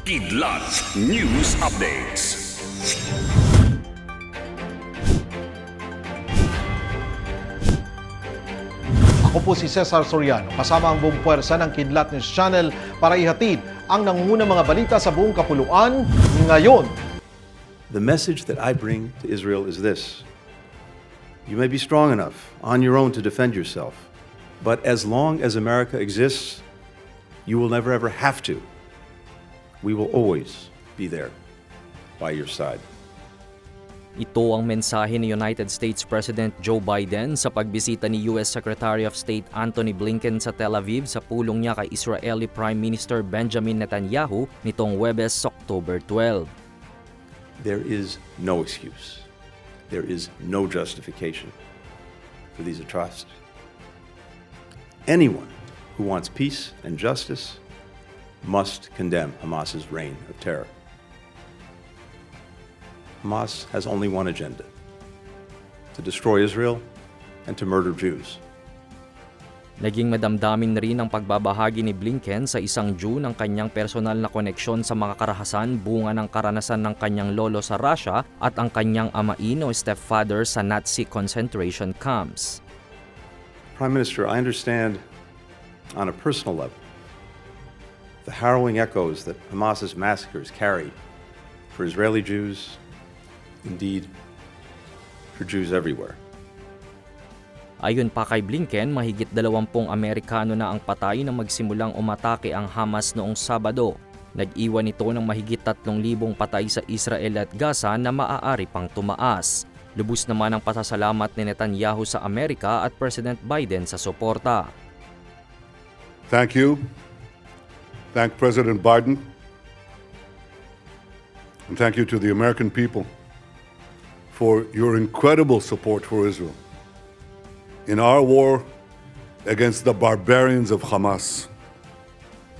Kidlat News Updates. Ako po si Cesar Soriano, kasama ang buong puwersa ng Kidlat News Channel para ihatid ang nangungunang mga balita sa buong kapuluan ngayon. The message that I bring to Israel is this You may be strong enough on your own to defend yourself, but as long as America exists, you will never ever have to. We will always be there by your side. Ito ang mensahe ni United States President Joe Biden sa pagbisita ni US Secretary of State Anthony Blinken sa Tel Aviv sa pulong niya kay Israeli Prime Minister Benjamin Netanyahu nitong Webes, October 12. There is no excuse, there is no justification for these atrocities. Anyone who wants peace and justice must condemn Hamas's reign of terror. Hamas has only one agenda to destroy Israel and to murder Jews. Naging madamdamin rin ang pagbabahagi ni Blinken sa isang Jew ng kanyang personal na koneksyon sa mga karahasan bunga ng karanasan ng kanyang lolo sa Russia at ang kanyang amain o stepfather sa Nazi concentration camps. Prime Minister, I understand on a personal level the harrowing echoes that Hamas's massacres carry for Israeli Jews, indeed, for Jews everywhere. Ayon pa kay Blinken, mahigit 20 Amerikano na ang patay nang magsimulang umatake ang Hamas noong Sabado. Nag-iwan ito ng mahigit 3,000 patay sa Israel at Gaza na maaari pang tumaas. Lubos naman ang pasasalamat ni Netanyahu sa Amerika at President Biden sa suporta. Thank you. Thank President Biden. And thank you to the American people for your incredible support for Israel in our war against the barbarians of Hamas.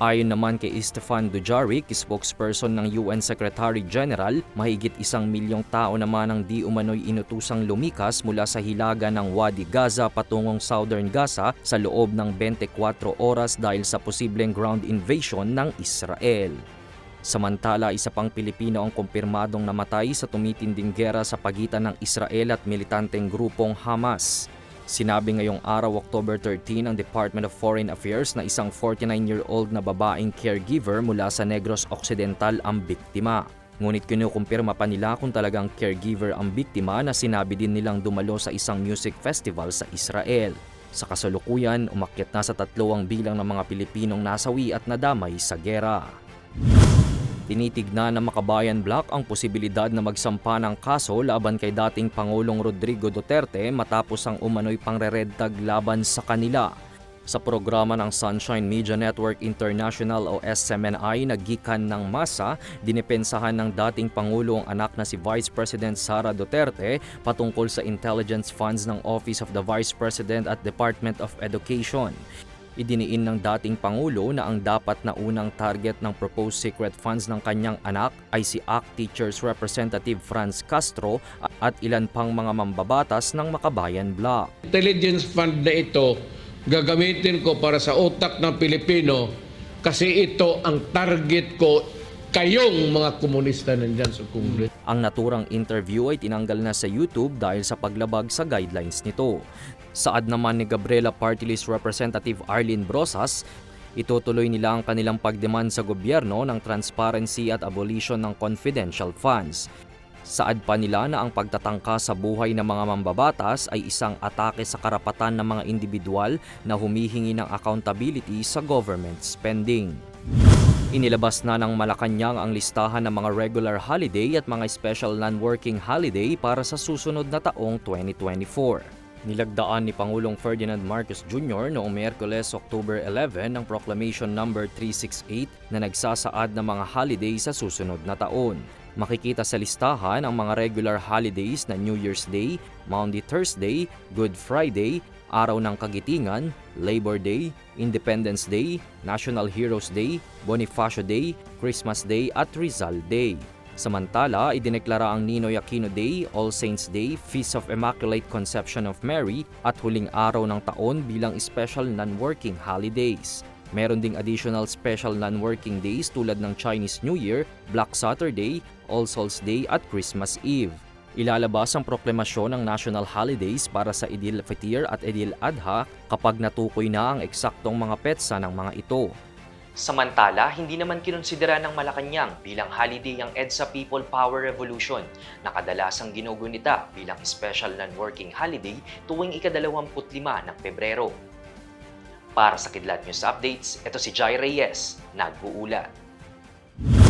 Ayon naman kay Stefan Dujarric, spokesperson ng UN Secretary General, mahigit isang milyong tao naman ang di umano'y inutusang lumikas mula sa hilaga ng Wadi Gaza patungong Southern Gaza sa loob ng 24 oras dahil sa posibleng ground invasion ng Israel. Samantala, isa pang Pilipino ang kumpirmadong namatay sa tumitinding gera sa pagitan ng Israel at militanteng grupong Hamas. Sinabi ngayong araw, October 13, ng Department of Foreign Affairs na isang 49-year-old na babaeng caregiver mula sa Negros Occidental ang biktima. Ngunit kinukumpirma pa nila kung talagang caregiver ang biktima na sinabi din nilang dumalo sa isang music festival sa Israel. Sa kasalukuyan, umakyat na sa tatlo ang bilang ng mga Pilipinong nasawi at nadamay sa gera. Tinitignan ng Makabayan Block ang posibilidad na magsampa ng kaso laban kay dating Pangulong Rodrigo Duterte matapos ang umano'y pangreredtag laban sa kanila. Sa programa ng Sunshine Media Network International o SMNI naggikan ng masa, dinipensahan ng dating Pangulo ang anak na si Vice President Sara Duterte patungkol sa intelligence funds ng Office of the Vice President at Department of Education. Idiniin ng dating Pangulo na ang dapat na unang target ng proposed secret funds ng kanyang anak ay si ACT Teachers Representative Franz Castro at ilan pang mga mambabatas ng Makabayan Block. intelligence fund na ito gagamitin ko para sa utak ng Pilipino kasi ito ang target ko kayong mga komunista nandyan sa Congress. Ang naturang interview ay tinanggal na sa YouTube dahil sa paglabag sa guidelines nito. Saad naman ni Gabriela Party List Representative Arlene Brosas, itutuloy nila ang kanilang pagdemand sa gobyerno ng transparency at abolition ng confidential funds. Saad pa nila na ang pagtatangka sa buhay ng mga mambabatas ay isang atake sa karapatan ng mga individual na humihingi ng accountability sa government spending. Inilabas na ng Malacanang ang listahan ng mga regular holiday at mga special non-working holiday para sa susunod na taong 2024. Nilagdaan ni Pangulong Ferdinand Marcos Jr. noong Miyerkules, October 11 ang Proclamation No. 368 na nagsasaad ng mga holiday sa susunod na taon. Makikita sa listahan ang mga regular holidays na New Year's Day, Maundy Thursday, Good Friday, Araw ng Kagitingan, Labor Day, Independence Day, National Heroes Day, Bonifacio Day, Christmas Day at Rizal Day. Samantala, idineklara ang Ninoy Aquino Day, All Saints Day, Feast of Immaculate Conception of Mary at huling araw ng taon bilang special non-working holidays. Meron ding additional special non-working days tulad ng Chinese New Year, Black Saturday, All Souls Day at Christmas Eve. Ilalabas ang proklamasyon ng national holidays para sa Idil Fitr at Idil Adha kapag natukoy na ang eksaktong mga petsa ng mga ito. Samantala, hindi naman kinonsidera ng Malacanang bilang holiday ang EDSA People Power Revolution na kadalasang ginugunita bilang special non-working holiday tuwing ikadalawamput-lima ng Pebrero. Para sa Kidlat News Updates, ito si Jai Reyes, nag-uulat.